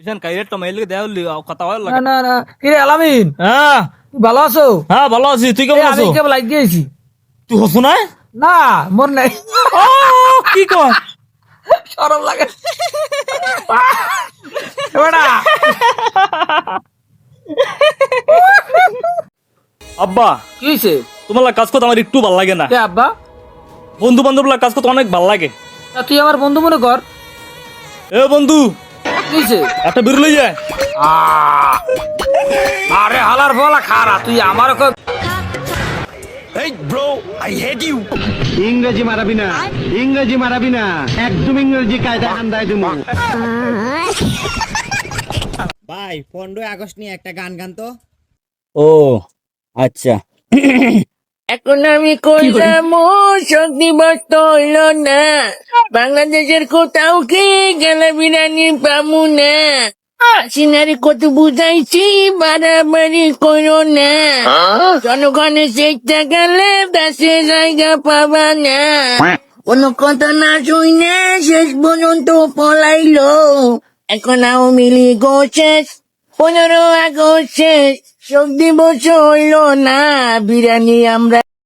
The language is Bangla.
ইসান কাইরে টমাইলে দেও কথা হয় না না না। কিরে আলামিন? হ্যাঁ তুই ভালো আছো? হ্যাঁ ভালো আছি। তুই কেমন আমি আছো? লাগ গেছি তুই হসু না না মোর নাই। ও কি কর সরম লাগে। আব্বা কি হইছে তোমার কাজ করতে আমার একটু ভালো লাগে না। কে আব্বা? বন্ধু বান্ধব কাজ করতে অনেক ভালো লাগে। তুই আমার বন্ধু মনে কর এ বন্ধু কি হইছে একটা বেরোলে যায় আহ! আরে হালার বলা খারা তুই আমার কই ইংরেজি মারাবি না ইংরেজি মারাবি না একদম ইংরেজি কায়দা আন্দায় তুমি ভাই পনেরোই আগস্ট নিয়ে একটা গান গান তো। ও আচ্ছা। এখন আমি করলাম ও শক্তি বস্ত হইল না। বাংলাদেশের কোথাও কি গেলে বিরিয়ানি পামু না? সিনারি কত বুঝাইছি বাড়াবাড়ি করো না। জনগণের চেষ্টা গেলে দেশে জায়গা পাবা না। কোনো কথা না শুনে শেষ পর্যন্ত পলাইলো। এখন আওয়ামী লীগ শেষ পনেরো আগস্ট শোক দিবস হইল না বিরিয়ানি আমরা